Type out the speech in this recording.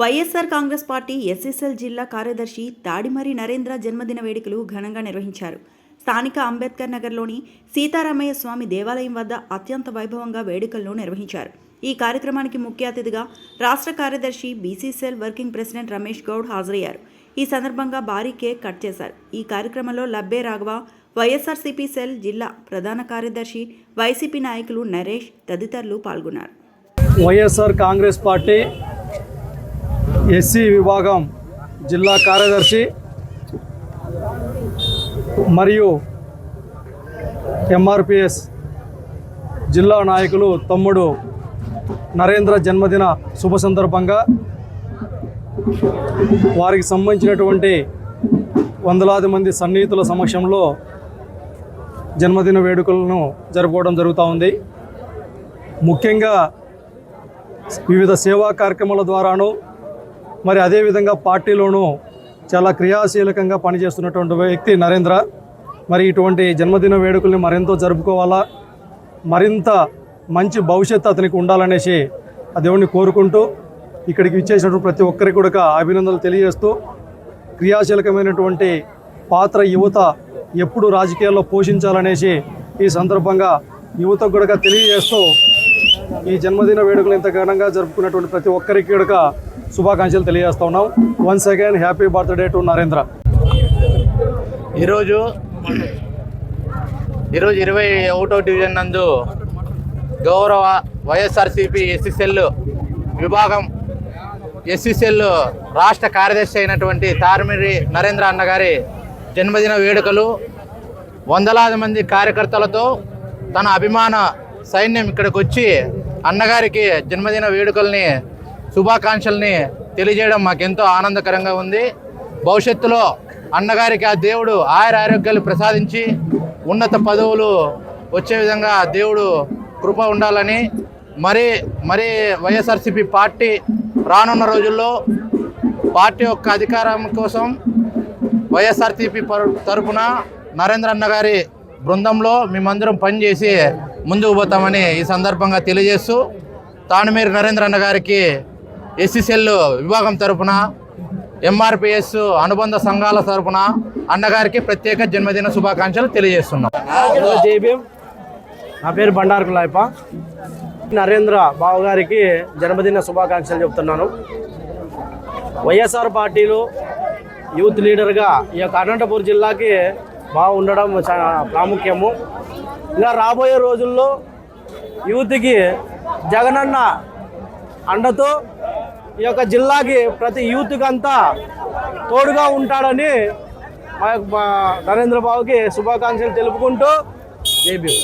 YSR Congress party SSL జిల్లా కార్యదర్శి తాడిమరి నరేంద్ర జన్మదిన వేడుకలు ఘనంగా నిర్వహించారు. స్థానిక అంబేద్కర్ నగర్లోని సీతారామయ్య స్వామి దేవాలయం వద్ద అత్యంత వైభవంగా వేడుకలను నిర్వహించారు. ఈ కార్యక్రమానికి ముఖ్య అతిథిగా రాష్ట్ర కార్యదర్శి BCCL working president Ramesh Goud హాజరయ్యారు. ఈ సందర్భంగా భారీ కేక్ కట్ చేశారు. ఈ కార్యక్రమంలో లబ్బే రాఘవ వైఎస్ఆర్సీపీ సెల్ జిల్లా ప్రధాన కార్యదర్శి వైసీపీ నాయకులు నరేష్ తదితరులు పాల్గొన్నారు. వైఎస్ఆర్ కాంగ్రెస్ పార్టీ ఎస్సీ విభాగం జిల్లా కార్యదర్శి మరియు ఎంఆర్పిఎస్ జిల్లా నాయకులు తమ్ముడు నరేంద్ర జన్మదిన శుభ సందర్భంగా వారికి సంబంధించినటువంటి వందలాది మంది సన్నిహితుల సమక్షంలో జన్మదిన వేడుకలను జరుపుకోవడం జరుగుతూ ఉంది. ముఖ్యంగా వివిధ సేవా కార్యక్రమాల ద్వారాను మరి అదేవిధంగా పార్టీలోనూ చాలా క్రియాశీలకంగా పనిచేస్తున్నటువంటి వ్యక్తి నరేంద్ర. మరి ఇటువంటి జన్మదిన వేడుకల్ని మరెంతో జరుపుకోవాలా? మరింత మంచి భవిష్యత్తు అతనికి ఉండాలనేసి ఆ దేవుణ్ణి కోరుకుంటూ ఇక్కడికి ఇచ్చేసినటువంటి ప్రతి ఒక్కరికి కూడా అభినందనలు తెలియజేస్తూ క్రియాశీలకమైనటువంటి పాత్ర యువత ఎప్పుడు రాజకీయాల్లో పోషించాలనేసి ఈ సందర్భంగా యువతకు కూడా తెలియజేస్తూ ఈ జన్మదిన వేడుకలు ఇంత ఘనంగా జరుపుకున్నటువంటి ప్రతి ఒక్కరికి కూడా శుభాకాంక్షలు తెలియజేస్తా ఉన్నాం. Once again happy birthday to Narendra ఈరోజు ఈరోజు ఇరవై ఒకటో డివిజన్ నందు గౌరవ వైఎస్ఆర్సిపి ఎస్సీసెల్ విభాగం ఎస్సీసెల్ రాష్ట్ర కార్యదర్శి అయినటువంటి తారమిరి నరేంద్ర అన్నగారి జన్మదిన వేడుకలు వందలాది మంది కార్యకర్తలతో తన అభిమాన సైన్యం ఇక్కడికి వచ్చి అన్నగారికి జన్మదిన వేడుకల్ని శుభాకాంక్షల్ని తెలియజేయడం మాకెంతో ఆనందకరంగా ఉంది. భవిష్యత్తులో అన్నగారికి ఆ దేవుడు ఆయుర ఆరోగ్యాలు ప్రసాదించి ఉన్నత పదవులు వచ్చే విధంగా దేవుడు కృప ఉండాలని మరి మరి వైఎస్ఆర్సిపి పార్టీ రానున్న రోజుల్లో పార్టీ యొక్క అధికారం కోసం వైఎస్ఆర్సీపీ తరఫున నరేంద్ర అన్న గారి బృందంలో మేమందరం పనిచేసి ముందుకు పోతామని ఈ సందర్భంగా తెలియజేస్తూ తాను మీరు నరేంద్ర అన్న గారికి ఎస్సీసెల్ విభాగం తరపున ఎంఆర్పిఎస్ అనుబంధ సంఘాల తరఫున అన్నగారికి ప్రత్యేక జన్మదిన శుభాకాంక్షలు తెలియజేస్తున్నాం. జేబీఎం నా పేరు బండారు లాయప. నరేంద్ర బాబు గారికి జన్మదిన శుభాకాంక్షలు చెప్తున్నాను. వైఎస్ఆర్ పార్టీలో యూత్ లీడర్గా ఈ యొక్క అనంతపూర్ జిల్లాకి బాగా ఉండడం చాలా ప్రాముఖ్యము. ఇంకా రాబోయే రోజుల్లో యూత్కి జగనన్న అండతో ఈ యొక్క జిల్లాకి ప్రతి యూత్కి అంతా తోడుగా ఉంటాడని మా యొక్క నరేంద్ర బాబుకి శుభాకాంక్షలు తెలుపుకుంటూ జేబీ